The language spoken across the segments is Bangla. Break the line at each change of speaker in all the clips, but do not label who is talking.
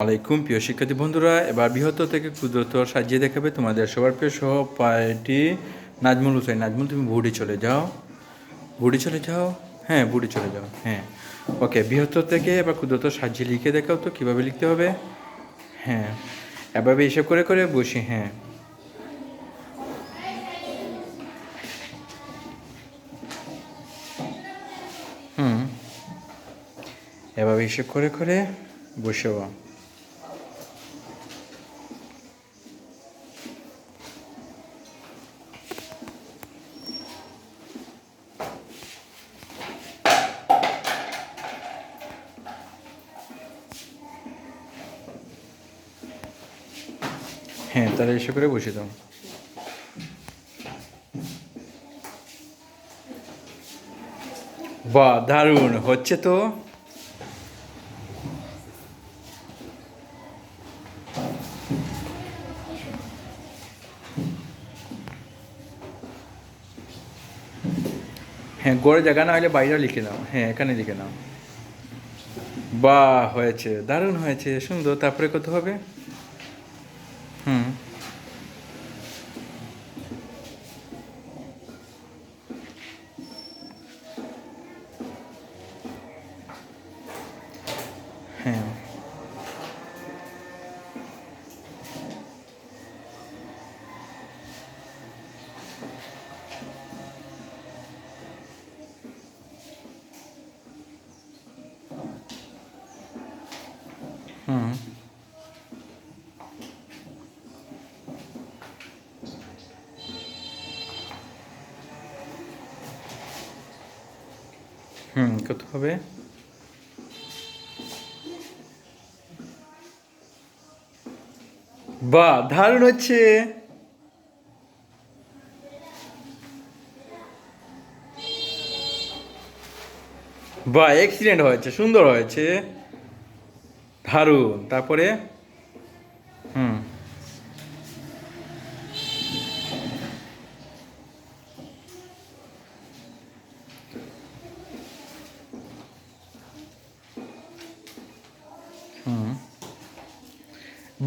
আলাইকুম, প্রিয় শিক্ষার্থী বন্ধুরা, এবার বৃহত্তর থেকে ক্ষুদ্রতর সাজিয়ে দেখাবে তোমাদের সবার প্রিয় সহপাঠী নাজমুল হোসেন নাজমুল, তুমি বুড়ি চলে যাও। বুড়ি চলে যাও? হ্যাঁ বুড়ি চলে যাও হ্যাঁ। ওকে, বৃহত্তর থেকে এবার ক্ষুদ্রতর সাজিয়ে লিখে দেখাও তো, কীভাবে লিখতে হবে? হ্যাঁ এভাবে এসব করে করে বসি হ্যাঁ। হুম, এভাবে হিসেব করে করে বসে তাহলে এসে করে বসে দাও। বাহ, দারুণ। হচ্ছে তো? হ্যাঁ গড়ে জায়গা না হলে বাইরেও লিখে নাও। হ্যাঁ এখানে লিখে নাও। বা হয়েছে। দারুণ হয়েছে। সুন্দর। তারপরে কত হবে? হুম হ্যাঁ হুম হুম কত হবে? দারুণ হচ্ছে। বাহ এক্সিডেন্ট হয়েছে সুন্দর হয়েছে। দারুণ তারপরে? হুম।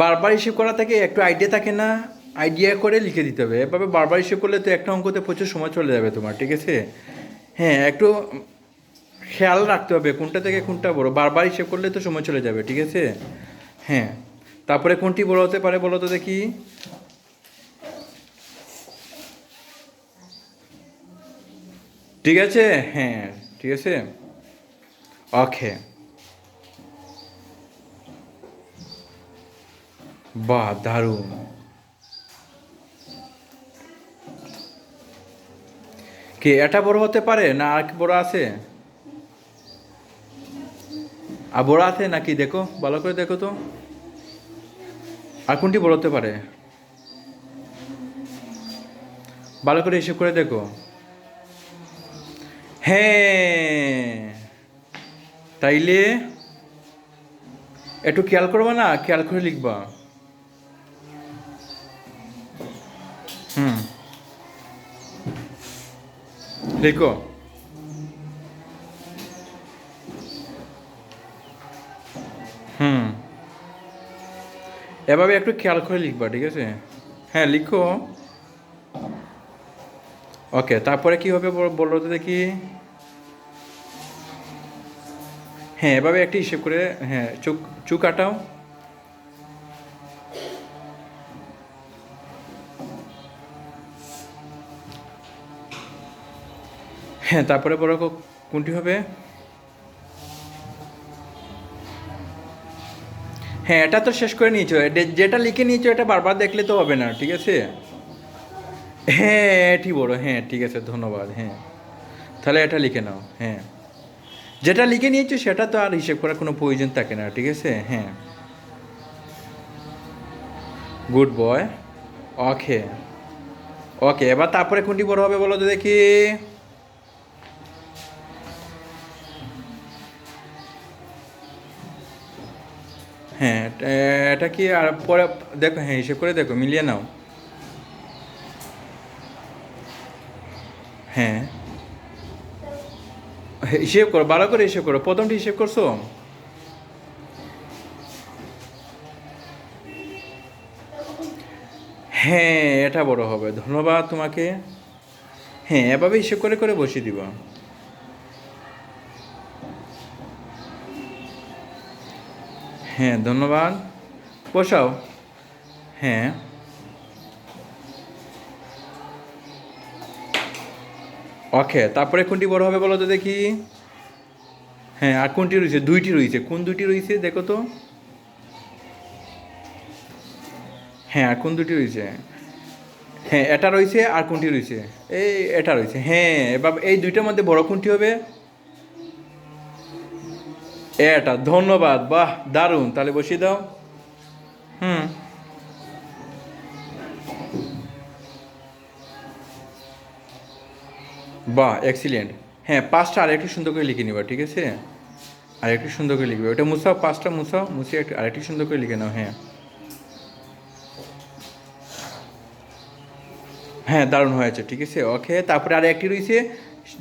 বারবার হিসেব করা থেকে একটু আইডিয়া থাকে না আইডিয়া করে লিখে দিতে হবে। এভাবে বারবার হিসেব করলে তো একটা অঙ্কতে প্রচুর সময় চলে যাবে তোমার, ঠিক আছে? হ্যাঁ একটু খেয়াল রাখতে হবে কোনটা থেকে কোনটা বড়। বারবার হিসেব করলে তো সময় চলে যাবে, ঠিক আছে? হ্যাঁ তারপরে কোনটি বড় হতে পারে বলো তো দেখি। ঠিক আছে? হ্যাঁ ঠিক আছে? ওকে বাহ দারুণ। কি এটা বড় হতে পারে না আর কি বড় আছে? আর বড় আছে নাকি? দেখো, ভালো করে দেখো তো। আর কোনটি বড় হতে পারে? ভালো করে হিসেব করে দেখো। হ্যাঁ। তাইলে একটু খেয়াল করবা না? খেয়াল করে লিখবা। হুম। লিখো। হুম। এভাবে একটু খেয়াল করে লিখবা, ঠিক আছে? হ্যাঁ লিখো। ওকে, তারপরে কি হবে বল- তো দেখি? হ্যাঁ এভাবে একটি হিসেব করে হ্যাঁ চুক চুক কাটাও। হ্যাঁ তারপরে বড় কোনটি হবে? হ্যাঁ এটা তো শেষ করে নিয়েছো। যেটা লিখে নিয়েছো, এটা বারবার দেখলে তো হবে না, ঠিক আছে? হ্যাঁ এটি বড় হ্যাঁ ঠিক আছে, ধন্যবাদ হ্যাঁ। তাহলে এটা লিখে নাও হ্যাঁ। যেটা লিখে নিয়েছো, সেটা তো আর হিসেব করার কোনো প্রয়োজন থাকে না, ঠিক আছে? হ্যাঁ। গুড বয়, ওকে। ওকে, এবার তারপরে কোনটি বড় হবে বলো তো দেখি। হ্যাঁ এটা কি আর পরে, দেখো হ্যাঁ হিসেব করে দেখো, মিলিয়ে নাও। হ্যাঁ। হিসেব করো বারো করে হিসেব করো, প্রথমটি হিসেব করছ? হ্যাঁ এটা বড় হবে, ধন্যবাদ তোমাকে। হ্যাঁ এভাবে হিসেব করে করে বসিয়ে দিবা। হ্যাঁ ধন্যবাদ। বসাও। হ্যাঁ। ওকে, তারপরে কোনটি বড় হবে বলো তো দেখি। হ্যাঁ আর কোনটি রয়েছে? দুইটি রয়েছে। কোন দুইটি রয়েছে দেখো তো। হ্যাঁ আর কোন দুটি রয়েছে? হ্যাঁ এটা রয়েছে আর কোনটি রয়েছে? এই, এটা রয়েছে। হ্যাঁ এবার এই দুইটার মধ্যে বড় কোনটি হবে? এটা, ধন্যবাদ, বাহ, দারুণ, তাহলে বসিয়ে দাও। হুম। বাহ এক্সিলেন্ট হ্যাঁ পাঁচটা আরেকটু সুন্দর করে লিখে নিবা, ঠিক আছে? আরেকটু সুন্দর করে লিখবে। ওটা মুছাও, পাঁচটা মুছাও, মুছে একটু আর একটু সুন্দর করে লিখে নাও হ্যাঁ। হ্যাঁ দারুণ হয়েছে, ঠিক আছে? ওকে, তারপরে আর একটি রয়েছে,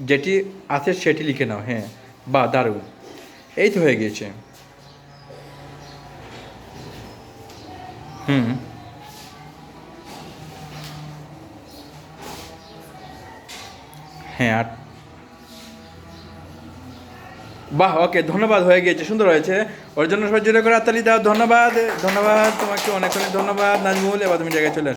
যেটি আছে সেটি লিখে নাও হ্যাঁ। বা দারুণ। এই তো হয়ে গিয়েছে। হুম। হ্যাঁ আর বাহ, ওকে, ধন্যবাদ, হয়ে গিয়েছে, সুন্দর হয়েছে। ওর জন্য জোরে করে হাততালি দাও, ধন্যবাদ ধন্যবাদ, তোমাকে অনেক অনেক ধন্যবাদ, নাজমুল, এবার তুমি জায়গায় চলে